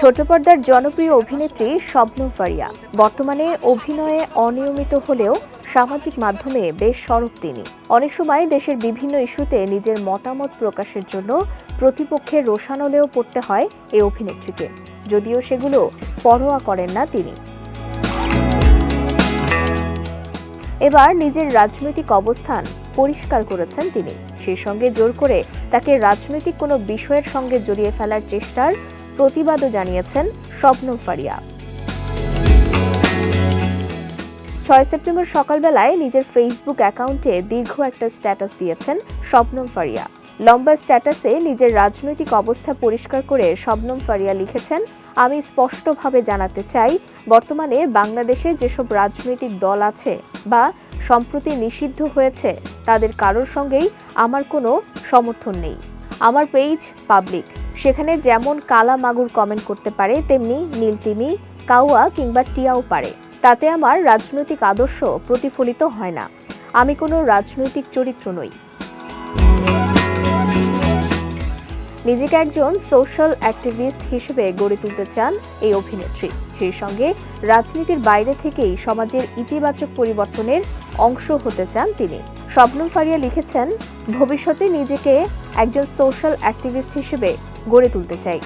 ছোট পর্দার জনপ্রিয় অভিনেত্রী শবনম ফারিয়া। বর্তমানে অভিনয়ে অনিয়মিত হলেও সামাজিক মাধ্যমে বেশ সরব তিনি। অনেক সময় দেশের বিভিন্ন ইস্যুতে নিজের মতামত প্রকাশের জন্য প্রতিপক্ষের রোষানলেও পড়তে হয় এই অভিনেত্রীকে। যদিও সেগুলো পরোয়া করেন না তিনি। এবার নিজের রাজনৈতিক অবস্থান পরিষ্কার করেছেন তিনি। সেই সঙ্গে জোর করে তাকে রাজনৈতিক কোনো বিষয়ের সঙ্গে জড়িয়ে ফেলার চেষ্টার প্রতিবাদও জানিয়েছেন স্বপ্নম ফারিয়া। ছয় সেপ্টেম্বর সকালবেলায় নিজের ফেসবুক অ্যাকাউন্টে দীর্ঘ একটা স্ট্যাটাস দিয়েছেন শবনম ফারিয়া। লম্বা স্ট্যাটাসে নিজের রাজনৈতিক অবস্থা পরিষ্কার করে শবনম ফারিয়া লিখেছেন, আমি স্পষ্টভাবে জানাতে চাই, বর্তমানে বাংলাদেশে যেসব রাজনৈতিক দল আছে বা সম্প্রতি নিষিদ্ধ হয়েছে, তাদের কারোর সঙ্গেই আমার কোনো সমর্থন নেই। আমার পেজ পাবলিক। সেখানে যেমন কালা মাগুর কমেন্ট করতে পারে, তেমনি নীলতিমি, কাউয়া কিংবা টিয়াও পারে। তাতে আমার রাজনৈতিক আদর্শ প্রতিফলিত হয় না। আমি কোনো রাজনৈতিক চরিত্র নই। নিজেকে একজন সোশ্যাল অ্যাক্টিভিস্ট হিসেবে গড়ে তুলতে চান এই অভিনেত্রী। সেই সঙ্গে রাজনীতির বাইরে থেকেই সমাজের ইতিবাচক পরিবর্তনের অংশ হতে চান তিনি। শবনম ফারিয়া লিখেছেন, ভবিষ্যতে নিজেকে একজন সোশ্যাল অ্যাক্টিভিস্ট হিসেবে গড়ে তুলতে চাই।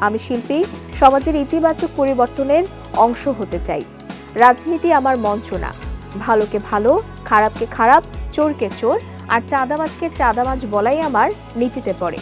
আমি শিল্পী, সমাজের ইতিবাচক পরিবর্তনের অংশ হতে চাই। রাজনীতি আমার মঞ্চ না ভালোকে ভালো, খারাপকে খারাপ, চোরকে চোর, আর চাঁদামাজকে চাঁদামাজ বলাই আমার নীতিতে পড়ে।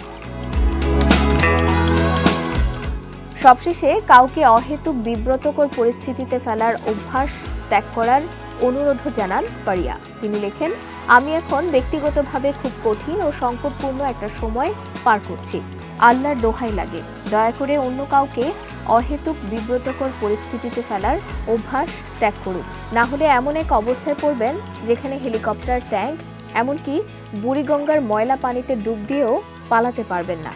সবশেষে কাউকে অহেতুক বিব্রতকর পরিস্থিতিতে ফেলার অভ্যাস ত্যাগ করার অনুরোধও জানান ফারিয়া। তিনি লেখেন, আমি এখন ব্যক্তিগতভাবে খুব কঠিন ও সংকটপূর্ণ একটা সময় পার করছি। আল্লাহর দোহাই লাগে। দয়া করে অন্য কাউকে অহেতুক বিব্রতকর পরিস্থিতিতে ফেলার অভ্যাস ত্যাগ করুন। না হলে এমন এক অবস্থায় পড়বেন যেখানে হেলিকপ্টার, ট্যাঙ্ক, এমনকি বুড়িগঙ্গার ময়লা পানিতে ডুব দিয়েও পালাতে পারবেন না।